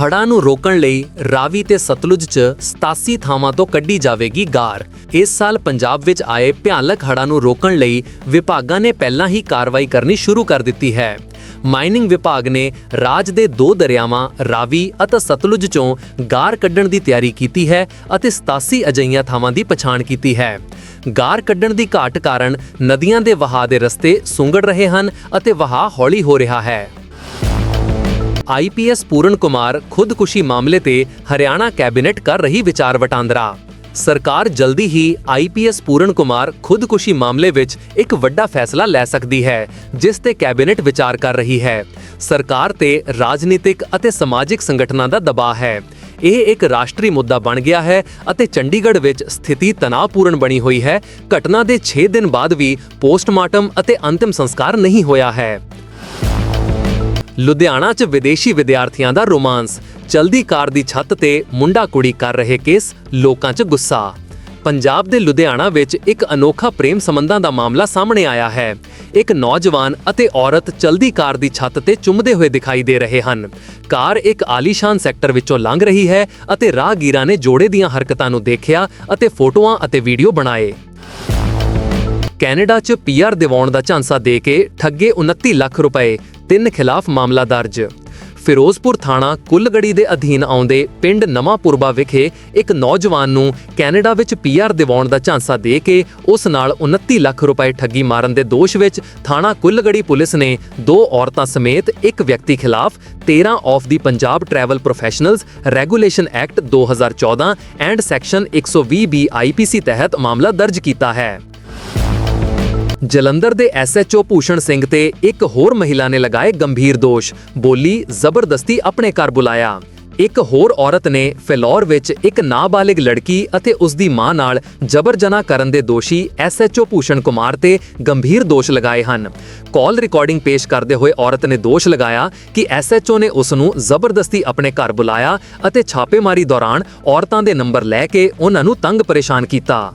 ਹੜ੍ਹਾਂ ਨੂੰ ਰੋਕਣ ਲਈ ਰਾਵੀ ਤੇ ਸਤਲੁਜ 'ਚ 87 ਥਾਵਾਂ ਤੋਂ ਕੱਢੀ ਜਾਵੇਗੀ ਗਾਰ। ਇਸ ਸਾਲ ਪੰਜਾਬ ਵਿੱਚ ਆਏ ਭਿਆਨਕ ਹੜ੍ਹਾਂ ਨੂੰ ਰੋਕਣ ਲਈ ਵਿਭਾਗਾਂ ਨੇ ਪਹਿਲਾਂ ਹੀ ਕਾਰਵਾਈ ਕਰਨੀ ਸ਼ੁਰੂ ਕਰ ਦਿੱਤੀ ਹੈ। ਮਾਈਨਿੰਗ ਵਿਭਾਗ ਨੇ ਰਾਜ ਦੇ ਦੋ ਦਰਿਆਵਾਂ, ਰਾਵੀ ਅਤੇ ਸਤਲੁਜ 'ਚੋਂ ਗਾਰ ਕੱਢਣ ਦੀ ਤਿਆਰੀ ਕੀਤੀ ਹੈ ਅਤੇ 87 ਅਜਈਆਂ ਥਾਵਾਂ ਦੀ ਪਛਾਣ ਕੀਤੀ ਹੈ। ਗਾਰ ਕੱਢਣ ਦੀ ਘਾਟ ਕਾਰਨ ਨਦੀਆਂ ਦੇ ਵਹਾਅ ਦੇ ਰਸਤੇ ਸੁੰਗੜ ਰਹੇ ਹਨ ਅਤੇ ਵਹਾਅ ਹੌਲੀ ਹੋ ਰਿਹਾ ਹੈ। ਆਈਪੀਐਸ ਪੂਰਨ ਕੁਮਾਰ ਖੁਦਕੁਸ਼ੀ ਮਾਮਲੇ ਤੇ ਹਰਿਆਣਾ ਕੈਬਨਿਟ ਕਰ ਰਹੀ ਵਿਚਾਰ ਵਟਾਂਦਰਾ। ਸਰਕਾਰ ਜਲਦੀ ਹੀ ਆਈਪੀਐਸ ਪੂਰਨ ਕੁਮਾਰ ਖੁਦਕੁਸ਼ੀ ਮਾਮਲੇ ਵਿੱਚ ਇੱਕ ਵੱਡਾ ਫੈਸਲਾ ਲੈ ਸਕਦੀ ਹੈ, ਜਿਸ ਤੇ ਕੈਬਨਿਟ ਵਿਚਾਰ ਕਰ ਰਹੀ ਹੈ। ਸਰਕਾਰ ਤੇ ਰਾਜਨੀਤਿਕ ਅਤੇ ਸਮਾਜਿਕ ਸੰਗਠਨਾਂ ਦਾ ਦਬਾਅ ਹੈ। ਇਹ ਇੱਕ ਰਾਸ਼ਟਰੀ ਮੁੱਦਾ ਬਣ ਗਿਆ ਹੈ ਅਤੇ ਚੰਡੀਗੜ੍ਹ ਵਿੱਚ ਸਥਿਤੀ ਤਣਾਅਪੂਰਨ ਬਣੀ ਹੋਈ ਹੈ। ਘਟਨਾ ਦੇ 6 ਦਿਨ ਬਾਅਦ ਵੀ ਪੋਸਟਮਾਰਟਮ ਅਤੇ ਅੰਤਿਮ ਸੰਸਕਾਰ ਨਹੀਂ ਹੋਇਆ ਹੈ। ਲੁਧਿਆਣਾ 'ਚ ਵਿਦੇਸ਼ੀ ਵਿਦਿਆਰਥੀਆਂ ਦਾ ਰੋਮਾਂਸ। ਚਲਦੀ ਕਾਰ ਦੀ ਛੱਤ ਤੇ ਮੁੰਡਾ ਕੁੜੀ ਕਰ ਰਹੇ ਕੇਸ, ਲੋਕਾਂ 'ਚ ਗੁੱਸਾ। ਪੰਜਾਬ ਦੇ ਲੁਧਿਆਣਾ ਵਿੱਚ ਇੱਕ ਅਨੋਖਾ ਪ੍ਰੇਮ ਸੰਬੰਧਾਂ ਦਾ ਮਾਮਲਾ ਸਾਹਮਣੇ ਆਇਆ ਹੈ। ਇੱਕ ਨੌਜਵਾਨ ਅਤੇ ਔਰਤ ਚਲਦੀ ਕਾਰ ਦੀ ਛੱਤ ਤੇ ਚੁੰਮਦੇ ਹੋਏ ਦਿਖਾਈ ਦੇ ਰਹੇ ਹਨ। ਕਾਰ ਇੱਕ ਆਲੀਸ਼ਾਨ ਸੈਕਟਰ ਵਿੱਚੋਂ ਲੰਘ ਰਹੀ ਹੈ ਅਤੇ ਰਾਹਗੀਰਾਂ ਨੇ ਜੋੜੇ ਦੀਆਂ ਹਰਕਤਾਂ ਨੂੰ ਦੇਖਿਆ ਅਤੇ ਫੋਟੋਆਂ ਅਤੇ ਵੀਡੀਓ ਬਣਾਏ। ਕੈਨੇਡਾ 'ਚ ਪੀਆਰ ਦਿਵਾਉਣ ਦਾ ਝਾਂਸਾ ਦੇ ਕੇ ਠੱਗੇ 29 ਲੱਖ ਰੁਪਏ, ਤਿੰਨ ਖਿਲਾਫ ਮਾਮਲਾ ਦਰਜ। ਫਿਰੋਜ਼ਪੁਰ ਥਾਣਾ ਕੁੱਲਗੜੀ ਦੇ ਅਧੀਨ ਆਉਂਦੇ ਪਿੰਡ ਨਵਾਂਪੁਰਬਾ ਵਿਖੇ ਇੱਕ ਨੌਜਵਾਨ ਨੂੰ ਕੈਨੇਡਾ ਵਿੱਚ ਪੀਆਰ ਦਿਵਾਉਣ ਦਾ ਝਾਂਸਾ ਦੇ ਕੇ ਉਸ ਨਾਲ 29 ਲੱਖ ਰੁਪਏ ਠੱਗੀ ਮਾਰਨ ਦੇ ਦੋਸ਼ ਵਿੱਚ ਥਾਣਾ ਕੁੱਲਗੜੀ ਪੁਲਿਸ ਨੇ ਦੋ ਔਰਤਾਂ ਸਮੇਤ ਇੱਕ ਵਿਅਕਤੀ ਖਿਲਾਫ 13 of the Punjab travel professionals regulation act 2014 and section 120 B IPC ਤਹਿਤ ਮਾਮਲਾ ਦਰਜ ਕੀਤਾ ਹੈ। ਜਲੰਧਰ ਦੇ ਐਸਐਚਓ ਭੂਸ਼ਣ ਸਿੰਘ ਤੇ ਇੱਕ ਹੋਰ ਮਹਿਲਾ ਨੇ ਲਗਾਏ ਗੰਭੀਰ ਦੋਸ਼। ਬੋਲੀ ਜ਼ਬਰਦਸਤੀ ਆਪਣੇ ਘਰ ਬੁਲਾਇਆ। ਇੱਕ ਹੋਰ ਔਰਤ ਨੇ ਫਿਲੌਰ ਵਿੱਚ ਇੱਕ ਨਾਬਾਲਿਗ ਲੜਕੀ ਅਤੇ ਉਸ ਦੀ ਮਾਂ ਨਾਲ ਜਬਰ ਜਨਾਹ ਕਰਨ ਦੇ ਦੋਸ਼ੀ ਐਸਐਚਓ ਭੂਸ਼ਣ ਕੁਮਾਰ ਤੇ ਗੰਭੀਰ ਦੋਸ਼ ਲਗਾਏ ਹਨ। ਕਾਲ ਰਿਕਾਰਡਿੰਗ ਪੇਸ਼ ਕਰਦੇ ਹੋਏ ਔਰਤ ਨੇ ਦੋਸ਼ ਲਗਾਇਆ ਕਿ ਐਸਐਚਓ ਨੇ ਉਸ ਨੂੰ ਜ਼ਬਰਦਸਤੀ ਆਪਣੇ ਘਰ ਬੁਲਾਇਆ ਅਤੇ ਛਾਪੇਮਾਰੀ ਦੌਰਾਨ ਔਰਤਾਂ ਦੇ ਨੰਬਰ ਲੈ ਕੇ ਉਹਨਾਂ ਨੂੰ ਤੰਗ ਪਰੇਸ਼ਾਨ ਕੀਤਾ।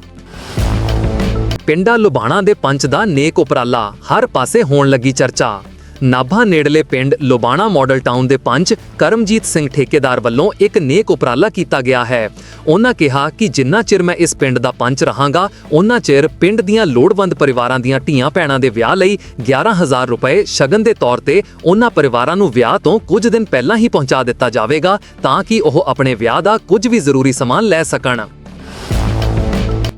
ਪਿੰਡਾ ਲੁਬਾਣਾ ਦੇ ਪੰਚ ਦਾ ਨੇਕ ਉਪਰਾਲਾ ਹਰ ਪਾਸੇ ਹੋਣ ਲੱਗੀ ਚਰਚਾ। ਨਾਭਾ ਨੇੜਲੇ ਪਿੰਡ ਲੁਬਾਣਾ ਮਾਡਲ ਟਾਊਨ ਦੇ ਪੰਚ ਕਰਮਜੀਤ ਸਿੰਘ ਠੇਕੇਦਾਰ ਵੱਲੋਂ ਇੱਕ ਨੇਕ ਉਪਰਾਲਾ ਕੀਤਾ ਗਿਆ ਹੈ। ਉਹਨਾਂ ਕਿਹਾ ਕਿ ਜਿੰਨਾ ਚਿਰ ਮੈਂ ਇਸ ਪਿੰਡ ਦਾ ਪੰਚ ਰਹਾਂਗਾ, ਉਹਨਾਂ ਚਿਰ ਪਿੰਡ ਦੀਆਂ ਲੋੜਵੰਦ ਪਰਿਵਾਰਾਂ ਦੀਆਂ ਧੀਆਂ ਭੈਣਾਂ ਦੇ ਵਿਆਹ ਲਈ 11000 ਰੁਪਏ ਸ਼ਗਨ ਦੇ ਤੌਰ ਤੇ ਉਹਨਾਂ ਪਰਿਵਾਰਾਂ ਨੂੰ ਵਿਆਹ ਤੋਂ ਕੁਝ ਦਿਨ ਪਹਿਲਾਂ ਹੀ ਪਹੁੰਚਾ ਦਿੱਤਾ ਜਾਵੇਗਾ ਤਾਂ ਕਿ ਉਹ ਆਪਣੇ ਵਿਆਹ ਦਾ ਕੁਝ ਵੀ ਜ਼ਰੂਰੀ ਸਮਾਨ ਲੈ ਸਕਣ।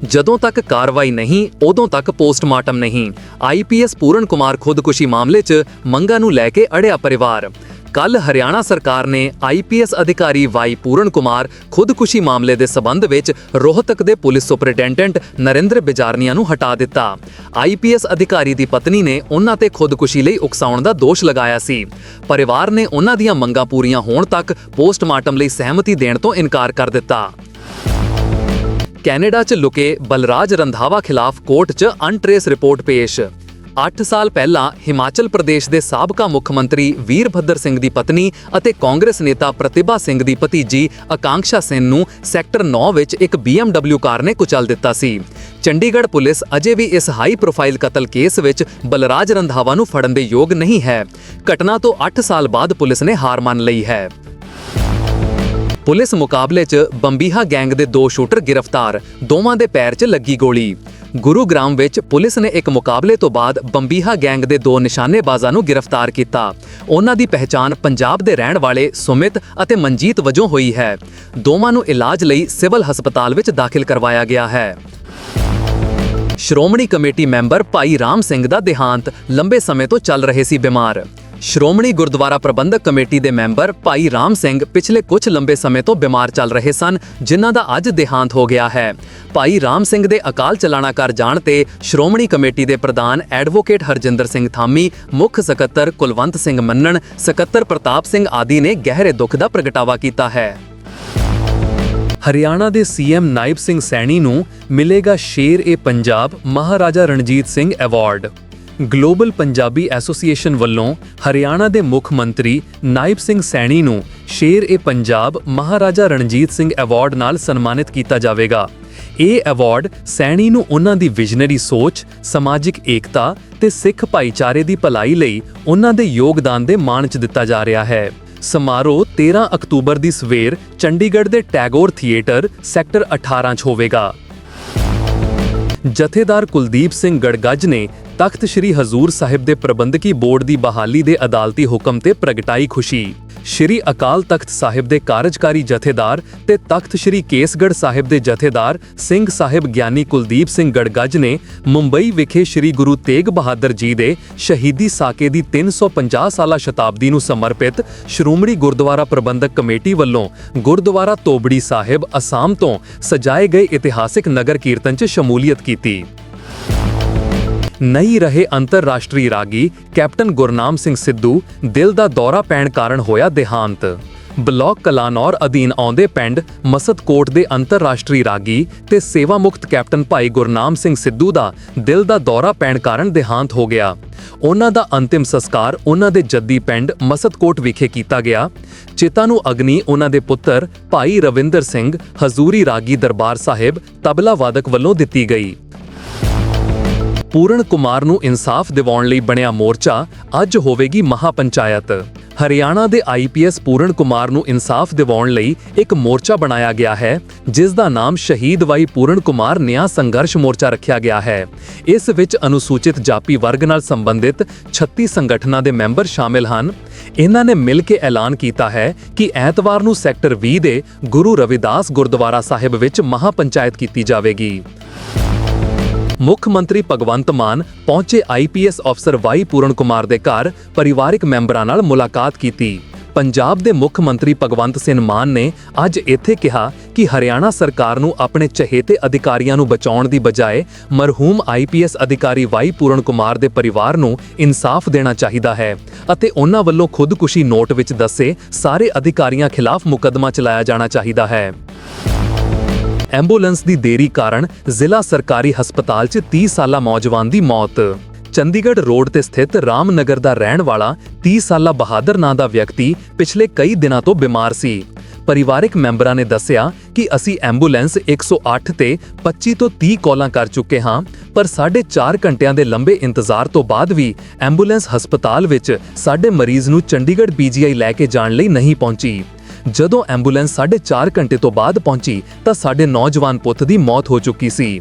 ਜਦੋਂ ਤੱਕ ਕਾਰਵਾਈ ਨਹੀਂ, ਉਦੋਂ ਤੱਕ ਪੋਸਟਮਾਰਟਮ ਨਹੀਂ। ਆਈਪੀਐਸ ਪੂਰਨ ਕੁਮਾਰ ਖੁਦਕੁਸ਼ੀ ਮਾਮਲੇ 'ਚ ਮੰਗਾਂ ਨੂੰ ਲੈ ਕੇ ਅੜਿਆ ਪਰਿਵਾਰ। ਕੱਲ ਹਰਿਆਣਾ ਸਰਕਾਰ ਨੇ ਆਈਪੀਐਸ ਅਧਿਕਾਰੀ ਵਾਈ ਪੂਰਨ ਕੁਮਾਰ ਖੁਦਕੁਸ਼ੀ ਮਾਮਲੇ ਦੇ ਸਬੰਧ ਵਿੱਚ ਰੋਹਤਕ ਦੇ ਪੁਲਿਸ ਸੁਪਰਡੈਂਟੈਂਟ ਨਰਿੰਦਰ ਬਿਜਾਰਨੀਆ ਨੂੰ ਹਟਾ ਦਿੱਤਾ। ਆਈਪੀਐਸ ਅਧਿਕਾਰੀ ਦੀ ਪਤਨੀ ਨੇ ਉਹਨਾਂ ਤੇ ਖੁਦਕੁਸ਼ੀ ਲਈ ਉਕਸਾਉਣ ਦਾ ਦੋਸ਼ ਲਗਾਇਆ ਸੀ। ਪਰਿਵਾਰ ਨੇ ਉਹਨਾਂ ਦੀਆਂ ਮੰਗਾਂ ਪੂਰੀਆਂ ਹੋਣ ਤੱਕ ਪੋਸਟਮਾਰਟਮ ਲਈ ਸਹਿਮਤੀ ਦੇਣ ਤੋਂ ਇਨਕਾਰ ਕਰ ਦਿੱਤਾ। ਕੈਨੇਡਾ 'ਚ ਲੁਕੇ ਬਲਰਾਜ ਰੰਧਾਵਾ ਖਿਲਾਫ ਕੋਰਟ 'ਚ ਅਨਟ੍ਰੇਸ ਰਿਪੋਰਟ ਪੇਸ਼। 8 ਸਾਲ ਪਹਿਲਾਂ ਹਿਮਾਚਲ ਪ੍ਰਦੇਸ਼ ਦੇ ਸਾਬਕਾ ਮੁੱਖ ਮੰਤਰੀ ਵੀਰਭੱਦਰ ਸਿੰਘ ਦੀ ਪਤਨੀ ਅਤੇ ਕਾਂਗਰਸ ਨੇਤਾ ਪ੍ਰਤਿਭਾ ਸਿੰਘ ਦੀ ਭਤੀਜੀ ਆਕਾਂਕਸ਼ਾ ਸੈਨ ਨੂੰ ਸੈਕਟਰ 9 ਵਿੱਚ ਇੱਕ BMW ਕਾਰ ਨੇ ਕੁਚਲ ਦਿੱਤਾ ਸੀ। ਚੰਡੀਗੜ੍ਹ ਪੁਲਿਸ ਅਜੇ ਵੀ ਇਸ ਹਾਈ ਪ੍ਰੋਫਾਈਲ ਕਤਲ ਕੇਸ ਵਿੱਚ ਬਲਰਾਜ ਰੰਧਾਵਾ ਨੂੰ ਫੜਨ ਦੇ ਯੋਗ ਨਹੀਂ ਹੈ। ਘਟਨਾ ਤੋਂ 8 ਸਾਲ ਬਾਅਦ ਪੁਲਿਸ ਨੇ ਹਾਰ ਮੰਨ ਲਈ ਹੈ। ਪੁਲਿਸ ਮੁਕਾਬਲੇ 'ਚ ਬੰਬੀਹਾ ਗੈਂਗ ਦੇ ਦੋ ਸ਼ੂਟਰ ਗ੍ਰਿਫਤਾਰ, ਦੋਵਾਂ ਦੇ ਪੈਰ 'ਚ ਲੱਗੀ ਗੋਲੀ। ਗੁਰੂਗ੍ਰਾਮ ਵਿੱਚ ਪੁਲਿਸ ਨੇ ਇੱਕ ਮੁਕਾਬਲੇ ਤੋਂ ਬਾਅਦ ਬੰਬੀਹਾ ਗੈਂਗ ਦੇ ਦੋ ਨਿਸ਼ਾਨੇਬਾਜ਼ਾਂ ਨੂੰ ਗ੍ਰਿਫਤਾਰ ਕੀਤਾ। ਉਹਨਾਂ ਦੀ ਪਹਿਚਾਣ ਪੰਜਾਬ ਦੇ ਰਹਿਣ ਵਾਲੇ ਸੁਮਿਤ ਅਤੇ ਮਨਜੀਤ ਵਜੋਂ ਹੋਈ ਹੈ। ਦੋਵਾਂ ਨੂੰ ਇਲਾਜ ਲਈ ਸਿਵਲ ਹਸਪਤਾਲ ਵਿੱਚ ਦਾਖਲ ਕਰਵਾਇਆ ਗਿਆ ਹੈ। ਸ਼੍ਰੋਮਣੀ ਕਮੇਟੀ ਮੈਂਬਰ ਭਾਈ ਰਾਮ ਸਿੰਘ ਦਾ ਦੇਹਾਂਤ ਲੰਬੇ ਸਮੇਂ ਤੋਂ ਚੱਲ ਰਹੇ ਸੀ ਬਿਮਾਰ। ਸ਼੍ਰੋਮਣੀ ਗੁਰਦੁਆਰਾ ਪ੍ਰਬੰਧਕ ਕਮੇਟੀ ਦੇ ਮੈਂਬਰ ਭਾਈ ਰਾਮ ਸਿੰਘ ਪਿਛਲੇ ਕੁਝ ਲੰਬੇ ਸਮੇਂ ਤੋਂ ਬਿਮਾਰ ਚੱਲ ਰਹੇ ਸਨ, ਜਿਨ੍ਹਾਂ ਦਾ ਅੱਜ ਦੇਹਾਂਤ ਹੋ ਗਿਆ ਹੈ। ਭਾਈ ਰਾਮ ਸਿੰਘ ਦੇ ਅਕਾਲ ਚਲਾਣਾ ਕਰ ਜਾਣ ਤੇ ਸ਼੍ਰੋਮਣੀ ਕਮੇਟੀ ਦੇ ਪ੍ਰਧਾਨ ਐਡਵੋਕੇਟ ਹਰਜਿੰਦਰ ਸਿੰਘ ਥਾਮੀ, ਮੁੱਖ ਸਕੱਤਰ ਕੁਲਵੰਤ ਸਿੰਘ ਮੰਨਣ, ਸਕੱਤਰ ਪ੍ਰਤਾਪ ਸਿੰਘ ਆਦਿ ਨੇ ਗਹਿਰੇ ਦੁੱਖ ਦਾ ਪ੍ਰਗਟਾਵਾ ਕੀਤਾ ਹੈ। ਹਰਿਆਣਾ ਦੇ ਸੀਐਮ ਨਾਇਬ ਸਿੰਘ ਸੈਣੀ ਨੂੰ ਮਿਲੇਗਾ Sher e Punjab Maharaja Ranjit Singh award global Punjabi association ਵੱਲੋਂ ਹਰਿਆਣਾ ਦੇ ਮੁੱਖ ਮੰਤਰੀ ਨਾਇਬ ਸਿੰਘ ਸੈਣੀ ਨੂੰ ਸ਼ੇਰ ਏ ਪੰਜਾਬ ਮਹਾਰਾਜਾ ਰਣਜੀਤ ਸਿੰਘ ਅਵਾਰਡ ਨਾਲ ਸਨਮਾਨਿਤ ਕੀਤਾ ਜਾਵੇਗਾ। ਇਹ ਅਵਾਰਡ ਸੈਣੀ ਨੂੰ ਉਹਨਾਂ ਦੀ ਵਿਜ਼ਨਰੀ ਸੋਚ, ਸਮਾਜਿਕ ਏਕਤਾ ਤੇ ਸਿੱਖ ਭਾਈਚਾਰੇ ਦੀ ਭਲਾਈ ਲਈ ਉਹਨਾਂ ਦੇ ਯੋਗਦਾਨ ਦੇ ਮਾਣ 'ਚ ਦਿੱਤਾ ਜਾ ਰਿਹਾ ਹੈ। ਸਮਾਰੋਹ 13 ਅਕਤੂਬਰ ਦੀ ਸਵੇਰ ਚੰਡੀਗੜ੍ਹ ਦੇ ਟੈਗੋਰ ਥੀਏਟਰ ਸੈਕਟਰ 18 'ਚ ਹੋਵੇਗਾ। ਜਥੇਦਾਰ ਕੁਲਦੀਪ ਸਿੰਘ ਗੜਗੱਜ ਨੇ ਤਖਤ ਸ੍ਰੀ ਹਜ਼ੂਰ ਸਾਹਿਬ ਦੇ ਪ੍ਰਬੰਧਕੀ ਬੋਰਡ ਦੀ ਬਹਾਲੀ ਦੇ ਅਦਾਲਤੀ ਹੁਕਮ ਤੇ ਪ੍ਰਗਟਾਈ ਖੁਸ਼ੀ। ਸ੍ਰੀ ਅਕਾਲ ਤਖਤ ਸਾਹਿਬ ਦੇ ਕਾਰਜਕਾਰੀ ਜਥੇਦਾਰ ਤੇ ਤਖਤ ਸ੍ਰੀ ਕੇਸਗੜ੍ਹ ਸਾਹਿਬ ਦੇ ਜਥੇਦਾਰ ਸਿੰਘ ਸਾਹਿਬ ਗਿਆਨੀ ਕੁਲਦੀਪ ਸਿੰਘ ਗੜਗੱਜ ਨੇ ਮੁੰਬਈ ਵਿਖੇ ਸ੍ਰੀ ਗੁਰੂ ਤੇਗ ਬਹਾਦਰ ਜੀ ਦੇ ਸ਼ਹੀਦੀ ਸਾਕੇ ਦੀ 350 ਸਾਲਾ ਸ਼ਤਾਬਦੀ ਨੂੰ ਸਮਰਪਿਤ ਸ਼੍ਰੋਮਣੀ ਗੁਰਦੁਆਰਾ ਪ੍ਰਬੰਧਕ ਕਮੇਟੀ ਵੱਲੋਂ ਗੁਰਦੁਆਰਾ ਤੋਬੜੀ ਸਾਹਿਬ ਅਸਾਮ ਤੋਂ ਸਜਾਏ ਗਏ ਇਤਿਹਾਸਿਕ ਨਗਰ ਕੀਰਤਨ 'ਚ ਸ਼ਮੂਲੀਅਤ ਕੀਤੀ। ਨਹੀਂ ਰਹੇ ਅੰਤਰਰਾਸ਼ਟਰੀ ਰਾਗੀ ਕੈਪਟਨ ਗੁਰਨਾਮ ਸਿੰਘ ਸਿੱਧੂ ਦਿਲ ਦਾ ਦੌਰਾ ਪੈਣ ਕਾਰਨ ਹੋਇਆ ਦੇਹਾਂਤ। ਬਲਾਕ ਕਲਾਨੌਰ ਅਧੀਨ ਆਉਂਦੇ ਪਿੰਡ ਮਸਦਕੋਟ ਦੇ ਅੰਤਰਰਾਸ਼ਟਰੀ ਰਾਗੀ ਤੇ ਸੇਵਾ ਮੁਕਤ ਕੈਪਟਨ ਭਾਈ ਗੁਰਨਾਮ ਸਿੰਘ ਸਿੱਧੂ ਦਾ ਦਿਲ ਦਾ ਦੌਰਾ ਪੈਣ ਕਾਰਨ ਦੇਹਾਂਤ ਹੋ ਗਿਆ। ਉਹਨਾਂ ਦਾ ਅੰਤਿਮ ਸੰਸਕਾਰ ਉਹਨਾਂ ਦੇ ਜੱਦੀ ਪਿੰਡ ਮਸਦਕੋਟ ਵਿਖੇ ਕੀਤਾ ਗਿਆ। ਚਿਤਾ ਨੂੰ ਅਗਨੀ ਉਹਨਾਂ ਦੇ ਪੁੱਤਰ ਭਾਈ ਰਵਿੰਦਰ ਸਿੰਘ ਹਜ਼ੂਰੀ ਰਾਗੀ ਦਰਬਾਰ ਸਾਹਿਬ ਤਬਲਾ ਵਾਦਕ ਵੱਲੋਂ ਦਿੱਤੀ ਗਈ। ਪੂਰਨ ਕੁਮਾਰ ਨੂੰ ਇਨਸਾਫ ਦਿਵਾਉਣ ਲਈ ਬਣਿਆ ਮੋਰਚਾ ਅੱਜ ਹੋਵੇਗੀ ਮਹਾਪੰਚਾਇਤ। ਹਰਿਆਣਾ ਦੇ ਆਈਪੀਐਸ ਪੂਰਨ ਕੁਮਾਰ ਨੂੰ ਇਨਸਾਫ ਦਿਵਾਉਣ ਲਈ ਇੱਕ ਮੋਰਚਾ ਬਣਾਇਆ ਗਿਆ ਹੈ, ਜਿਸ ਦਾ ਨਾਮ ਸ਼ਹੀਦ ਵਾਈ ਪੂਰਨ ਕੁਮਾਰ ਨਿਆਂ ਸੰਘਰਸ਼ ਮੋਰਚਾ ਰੱਖਿਆ ਗਿਆ ਹੈ। ਇਸ ਵਿੱਚ ਅਨੁਸੂਚਿਤ ਜਾਤੀ ਵਰਗ ਨਾਲ ਸੰਬੰਧਿਤ 36 ਸੰਗਠਨਾਂ ਦੇ ਮੈਂਬਰ ਸ਼ਾਮਿਲ ਹਨ। ਇਹਨਾਂ ਨੇ ਮਿਲ ਕੇ ਐਲਾਨ ਕੀਤਾ ਹੈ ਕਿ ਐਤਵਾਰ ਨੂੰ ਸੈਕਟਰ 20 ਦੇ ਗੁਰੂ ਰਵਿਦਾਸ ਗੁਰਦੁਆਰਾ ਸਾਹਿਬ ਵਿੱਚ ਮਹਾਪੰਚਾਇਤ ਕੀਤੀ ਜਾਵੇਗੀ। ਮੁੱਖ ਮੰਤਰੀ ਭਗਵੰਤ ਮਾਨ ਪਹੁੰਚੇ ਆਈਪੀਐਸ ਅਫਸਰ ਵਾਈ ਪੂਰਨ ਕੁਮਾਰ ਦੇ ਘਰ ਪਰਿਵਾਰਕ ਮੈਂਬਰਾਂ ਨਾਲ ਮੁਲਾਕਾਤ ਕੀਤੀ। ਪੰਜਾਬ ਦੇ ਮੁੱਖ ਮੰਤਰੀ ਭਗਵੰਤ ਸਿੰਘ ਮਾਨ ਨੇ ਅੱਜ ਇੱਥੇ ਕਿਹਾ ਕਿ ਹਰਿਆਣਾ ਸਰਕਾਰ ਨੂੰ ਆਪਣੇ ਚਹੇਤੇ ਅਧਿਕਾਰੀਆਂ ਨੂੰ ਬਚਾਉਣ ਦੀ ਬਜਾਏ ਮਰਹੂਮ ਆਈਪੀਐਸ ਅਧਿਕਾਰੀ ਵਾਈ ਪੂਰਨ ਕੁਮਾਰ ਦੇ ਪਰਿਵਾਰ ਨੂੰ ਇਨਸਾਫ ਦੇਣਾ ਚਾਹੀਦਾ ਹੈ ਅਤੇ ਉਹਨਾਂ ਵੱਲੋਂ ਖੁਦਕੁਸ਼ੀ ਨੋਟ ਵਿੱਚ ਦੱਸੇ ਸਾਰੇ ਅਧਿਕਾਰੀਆਂ ਖਿਲਾਫ ਮੁਕੱਦਮਾ ਚਲਾਇਆ ਜਾਣਾ ਚਾਹੀਦਾ ਹੈ। ਐਂਬੂਲੈਂਸ ਦੀ ਦੇਰੀ ਕਾਰਨ ਜ਼ਿਲ੍ਹਾ ਸਰਕਾਰੀ ਹਸਪਤਾਲ 'ਚ 30 ਸਾਲਾ ਨੌਜਵਾਨ ਦੀ ਮੌਤ। ਚੰਡੀਗੜ੍ਹ ਰੋਡ ਤੇ ਸਥਿਤ ਰਾਮਨਗਰ ਦਾ ਰਹਿਣ ਵਾਲਾ 30 ਸਾਲਾ ਬਹਾਦਰ ਨਾਂ ਦਾ ਵਿਅਕਤੀ ਪਿਛਲੇ ਕਈ ਦਿਨਾਂ ਤੋਂ ਬਿਮਾਰ ਸੀ। ਪਰਿਵਾਰਕ ਮੈਂਬਰਾਂ ਨੇ ਦੱਸਿਆ ਕਿ ਅਸੀਂ ਐਂਬੂਲੈਂਸ 108 ਤੇ 25 ਤੋਂ 30 ਕਾਲਾਂ ਕਰ ਚੁੱਕੇ ਹਾਂ, ਪਰ 4.5 ਘੰਟਿਆਂ ਦੇ ਲੰਬੇ ਇੰਤਜ਼ਾਰ ਤੋਂ ਬਾਅਦ ਵੀ ਐਂਬੂਲੈਂਸ ਹਸਪਤਾਲ ਵਿੱਚ ਸਾਡੇ ਮਰੀਜ਼ ਨੂੰ ਚੰਡੀਗੜ੍ਹ ਪੀਜੀਆਈ ਲੈ ਕੇ ਜਾਣ ਲਈ ਨਹੀਂ ਪਹੁੰਚੀ। ਜਦੋਂ ਐਂਬੂਲੈਂਸ 4.5 ਘੰਟੇ ਤੋਂ ਬਾਅਦ ਪਹੁੰਚੀ ਤਾਂ ਸਾਡੇ ਨੌਜਵਾਨ ਪੁੱਤ ਦੀ ਮੌਤ ਹੋ ਚੁੱਕੀ ਸੀ।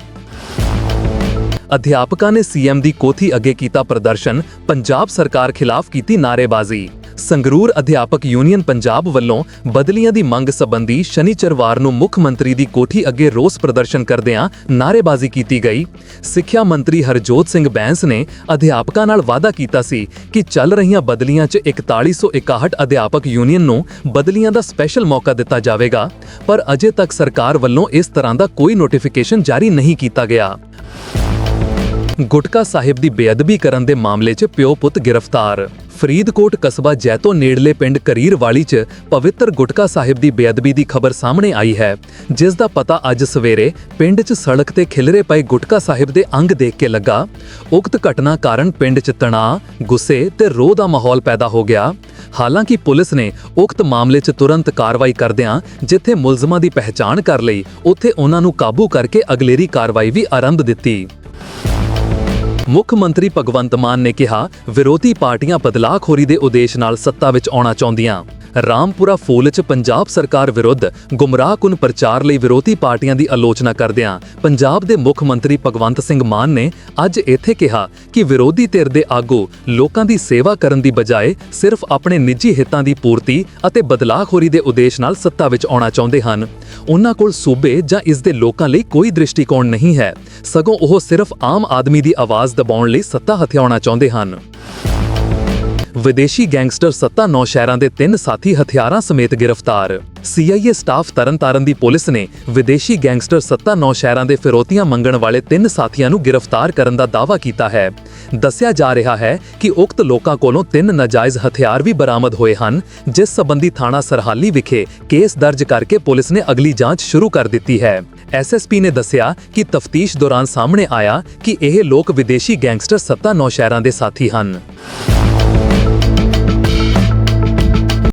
ਅਧਿਆਪਕਾਂ ਨੇ ਸੀਐਮ ਦੀ ਕੋਠੀ ਅੱਗੇ ਕੀਤਾ ਪ੍ਰਦਰਸ਼ਨ, ਪੰਜਾਬ ਸਰਕਾਰ ਖਿਲਾਫ ਕੀਤੀ ਨਾਅਰੇਬਾਜ਼ੀ। ਸੰਗਰੂਰ ਅਧਿਆਪਕ ਯੂਨੀਅਨ ਪੰਜਾਬ ਵੱਲੋਂ ਬਦਲੀਆਂ ਦੀ ਮੰਗ ਸੰਬੰਧੀ ਸ਼ਨੀਚਰਵਾਰ ਨੂੰ ਮੁੱਖ ਮੰਤਰੀ ਦੀ ਕੋਠੀ ਅੱਗੇ ਰੋਸ ਪ੍ਰਦਰਸ਼ਨ ਕਰਦਿਆਂ ਨਾਅਰੇਬਾਜ਼ੀ ਕੀਤੀ ਗਈ। ਸਿੱਖਿਆ ਮੰਤਰੀ ਹਰਜੋਤ ਸਿੰਘ ਬੈਂਸ ਨੇ ਅਧਿਆਪਕਾਂ ਨਾਲ ਵਾਅਦਾ ਕੀਤਾ ਸੀ ਕਿ ਚੱਲ ਰਹੀਆਂ ਬਦਲੀਆਂ 'ਚ 4161 ਅਧਿਆਪਕ ਯੂਨੀਅਨ ਨੂੰ ਬਦਲੀਆਂ ਦਾ ਸਪੈਸ਼ਲ ਮੌਕਾ ਦਿੱਤਾ ਜਾਵੇਗਾ, ਪਰ ਅਜੇ ਤੱਕ ਸਰਕਾਰ ਵੱਲੋਂ ਇਸ ਤਰ੍ਹਾਂ ਦਾ ਕੋਈ ਨੋਟੀਫਿਕੇਸ਼ਨ ਜਾਰੀ ਨਹੀਂ ਕੀਤਾ ਗਿਆ। ਗੁਟਕਾ ਸਾਹਿਬ ਦੀ ਬੇਅਦਬੀ ਕਰਨ ਦੇ ਮਾਮਲੇ 'ਚ ਪਿਓ ਪੁੱਤ ਗ੍ਰਿਫਤਾਰ ਫਰੀਦਕੋਟ ਕਸਬਾ ਜੈਤੋ ਨੇੜਲੇ ਪਿੰਡ ਕਰੀਰਵਾਲੀ 'ਚ ਪਵਿੱਤਰ ਗੁਟਕਾ ਸਾਹਿਬ ਦੀ ਬੇਅਦਬੀ ਦੀ ਖਬਰ ਸਾਹਮਣੇ ਆਈ ਹੈ, ਜਿਸ ਦਾ ਪਤਾ ਅੱਜ ਸਵੇਰੇ ਪਿੰਡ 'ਚ ਸੜਕ ਤੇ ਖਿਲਰੇ ਪਏ ਗੁਟਕਾ ਸਾਹਿਬ ਦੇ ਅੰਗ ਦੇਖ ਕੇ ਲੱਗਾ। ਉਕਤ ਘਟਨਾ ਕਾਰਨ ਪਿੰਡ 'ਚ ਤਣਾਅ, ਗੁੱਸੇ ਤੇ ਰੋਹ ਦਾ ਮਾਹੌਲ ਪੈਦਾ ਹੋ ਗਿਆ। ਹਾਲਾਂਕਿ ਪੁਲਿਸ ਨੇ ਉਕਤ ਮਾਮਲੇ 'ਚ ਤੁਰੰਤ ਕਾਰਵਾਈ ਕਰਦਿਆਂ ਜਿੱਥੇ ਮੁਲਜ਼ਮਾਂ ਦੀ ਪਹਿਚਾਣ ਕਰ ਲਈ, ਉੱਥੇ ਉਹਨਾਂ ਨੂੰ ਕਾਬੂ ਕਰਕੇ ਅਗਲੇਰੀ ਕਾਰਵਾਈ ਵੀ ਆਰੰਭ ਦਿੱਤੀ। ਮੁੱਖ ਮੰਤਰੀ ਭਗਵੰਤ ਮਾਨ ਨੇ ਕਿਹਾ, ਵਿਰੋਧੀ ਪਾਰਟੀਆਂ ਬਦਲਾਖੋਰੀ ਦੇ ਉਦੇਸ਼ ਨਾਲ ਸੱਤਾ ਵਿੱਚ ਆਉਣਾ ਚਾਹੁੰਦੀਆਂ। ਰਾਮਪੁਰਾ ਫੂਲ 'ਚ ਪੰਜਾਬ ਸਰਕਾਰ ਵਿਰੁੱਧ ਗੁੰਮਰਾਹਕੁਨ ਪ੍ਰਚਾਰ ਲਈ ਵਿਰੋਧੀ ਪਾਰਟੀਆਂ ਦੀ ਆਲੋਚਨਾ ਕਰਦਿਆਂ ਪੰਜਾਬ ਦੇ ਮੁੱਖ ਮੰਤਰੀ ਭਗਵੰਤ ਸਿੰਘ ਮਾਨ ਨੇ ਅੱਜ ਇੱਥੇ ਕਿਹਾ ਕਿ ਵਿਰੋਧੀ ਧਿਰ ਦੇ ਆਗੂ ਲੋਕਾਂ ਦੀ ਸੇਵਾ ਕਰਨ ਦੀ ਬਜਾਏ ਸਿਰਫ ਆਪਣੇ ਨਿੱਜੀ ਹਿੱਤਾਂ ਦੀ ਪੂਰਤੀ ਅਤੇ ਬਦਲਾਖੋਰੀ ਦੇ ਉਦੇਸ਼ ਨਾਲ ਸੱਤਾ ਵਿੱਚ ਆਉਣਾ ਚਾਹੁੰਦੇ ਹਨ। ਉਹਨਾਂ ਕੋਲ ਸੂਬੇ ਜਾਂ ਇਸ ਦੇ ਲੋਕਾਂ ਲਈ ਕੋਈ ਦ੍ਰਿਸ਼ਟੀਕੋਣ ਨਹੀਂ ਹੈ। ਸਗੋਂ ਉਹ ਸਿਰਫ ਆਮ ਆਦਮੀ ਦੀ ਆਵਾਜ਼ ਦਬਾਉਣ ਲਈ ਸੱਤਾ ਹਥਿਆਉਣਾ ਚਾਹੁੰਦੇ ਹਨ। ਵਿਦੇਸ਼ੀ ਗੈਂਗਸਟਰ ਸੱਤਾ ਨੌ ਸ਼ਹਿਰਾਂ ਦੇ ਤਿੰਨ ਸਾਥੀ ਹਥਿਆਰਾਂ ਸਮੇਤ ਗ੍ਰਿਫਤਾਰ। ਸੀਆਈਏ ਸਟਾਫ ਤਰਨਤਾਰਨ ਦੀ ਪੁਲਿਸ ਨੇ ਵਿਦੇਸ਼ੀ ਗੈਂਗਸਟਰ ਸੱਤਾ ਨੌ ਸ਼ਹਿਰਾਂ ਦੇ ਫਿਰੋਤੀਆਂ ਮੰਗਣ ਵਾਲੇ ਤਿੰਨ ਸਾਥੀਆਂ ਨੂੰ ਗ੍ਰਿਫਤਾਰ ਕਰਨ ਦਾ ਦਾਅਵਾ ਕੀਤਾ ਹੈ। ਦੱਸਿਆ ਜਾ ਰਿਹਾ ਹੈ ਕਿ ਉਕਤ ਲੋਕਾਂ ਕੋਲੋਂ ਤਿੰਨ ਨਾਜਾਇਜ਼ ਹਥਿਆਰ ਵੀ ਬਰਾਮਦ ਹੋਏ ਹਨ, ਜਿਸ ਸਬੰਧੀ ਥਾਣਾ ਸਰਹਾਲੀ ਵਿਖੇ ਕੇਸ ਦਰਜ ਕਰਕੇ ਪੁਲਿਸ ਨੇ ਅਗਲੀ ਜਾਂਚ ਸ਼ੁਰੂ ਕਰ ਦਿੱਤੀ ਹੈ। ਐਸਐਸਪੀ ਨੇ ਦੱਸਿਆ ਕਿ ਤਫਤੀਸ਼ ਦੌਰਾਨ ਸਾਹਮਣੇ ਆਇਆ ਕਿ ਇਹ ਲੋਕ ਵਿਦੇਸ਼ੀ ਗੈਂਗਸਟਰ ਸੱਤਾ ਨੌ ਸ਼ਹਿਰਾਂ ਦੇ ਸਾਥੀ ਹਨ।